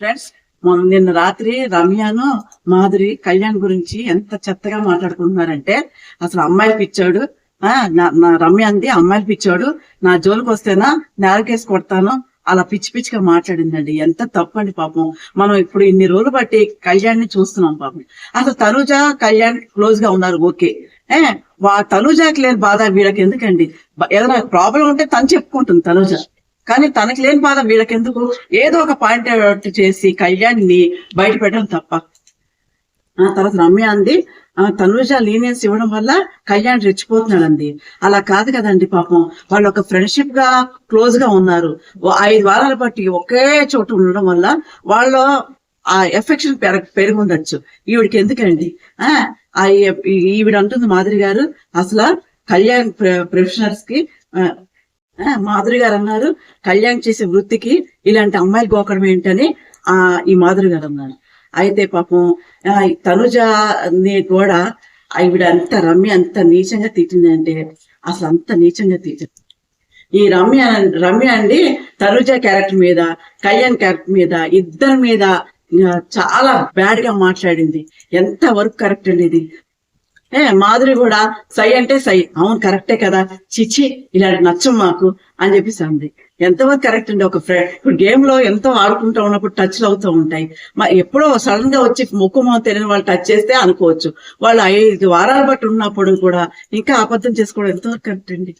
Friends మొన్న నిన్న రాత్రి రమ్యను మాధురి కళ్యాణ్ గురించి ఎంత చెత్తగా మాట్లాడుకుంటున్నారంటే అసలు అమ్మాయిలు పిచ్చాడు ఆ, నా- నా రమ్య అంది అమ్మాయిలు పిచ్చాడు నా జోలికి వస్తేనా నేరకేసి కొడతాను అలా పిచ్చి పిచ్చిగా మాట్లాడిందండి. ఎంత తప్పండి పాపం. మనం ఇప్పుడు ఇన్ని రోజులు బట్టి కళ్యాణ్ని చూస్తున్నాం పాపం. అసలు తనుజ కళ్యాణ్ క్లోజ్గా ఉన్నారు ఓకే. ఏ వా తనుజాకి లేని బాధ వీళ్ళకి ఎందుకండి? ఏదైనా ప్రాబ్లం ఉంటే తను చెప్పుకుంటుంది తనుజ. కానీ తనకి లేని బాధ వీళ్ళకి ఎందుకు ఏదో ఒక పాయింట్ అవుట్ చేసి కళ్యాణ్ని బయట పెట్టడం తప్ప. ఆ తర్వాత రమ్య అంది ఆ తనుజ లీనియన్స్ ఇవ్వడం వల్ల కళ్యాణ్ రెచ్చిపోతున్నాడండి. అలా కాదు కదండి పాపం. వాళ్ళు ఒక ఫ్రెండ్షిప్గా క్లోజ్గా ఉన్నారు. ఐదు వారాల బట్టి ఒకే చోటు ఉండడం వల్ల వాళ్ళు ఆ ఎఫెక్షన్ పెరగ పెరిగి ఉండొచ్చు ఈవిడికి ఎందుకండి? ఆ ఈవిడ అంటుంది మాదిరి గారు అసలు కళ్యాణ్ ప్రొఫెషనల్స్కి మాధురి గారు అన్నారు కళ్యాణ్ చేసే వృత్తికి ఇలాంటి అమ్మాయిలు గోకడం ఏంటని ఆ ఈ మాధురి గారు అన్నారు. అయితే పాపం ఆ, ఈ తనుజని కూడా ఆవిడ అంత రమ్య అంత నీచంగా తిట్టిందంటే అసలు అంత నీచంగా తిట్టింది. ఈ రమ్య రమ్య అండి తనుజ క్యారెక్టర్ మీద కళ్యాణ్ క్యారెక్టర్ మీద ఇద్దరి మీద చాలా బ్యాడ్గా మాట్లాడింది. ఎంత వరకు కరెక్ట్ అండి ఇది? ఏ మాధురి కూడా సై అంటే సై. అవును కరెక్టే కదా. చిచి ఇలాంటి నచ్చం మాకు అని చెప్పేసి అంది ఎంతవరకు కరెక్ట్ అండి ఒక ఫ్రెండ్. ఇప్పుడు గేమ్లో ఎంతో ఆడుకుంటూ ఉన్నప్పుడు టచ్లు అవుతూ ఉంటాయి. మా ఎప్పుడో సడన్గా వచ్చి ముక్కు మొహం తెలియని వాళ్ళు టచ్ చేస్తే అనుకోవచ్చు. వాళ్ళు ఐదు వారాల బట్టి ఉన్నప్పుడు కూడా ఇంకా అబద్ధం చేసుకోవడం ఎంతవరకు కరెక్ట్ అండి.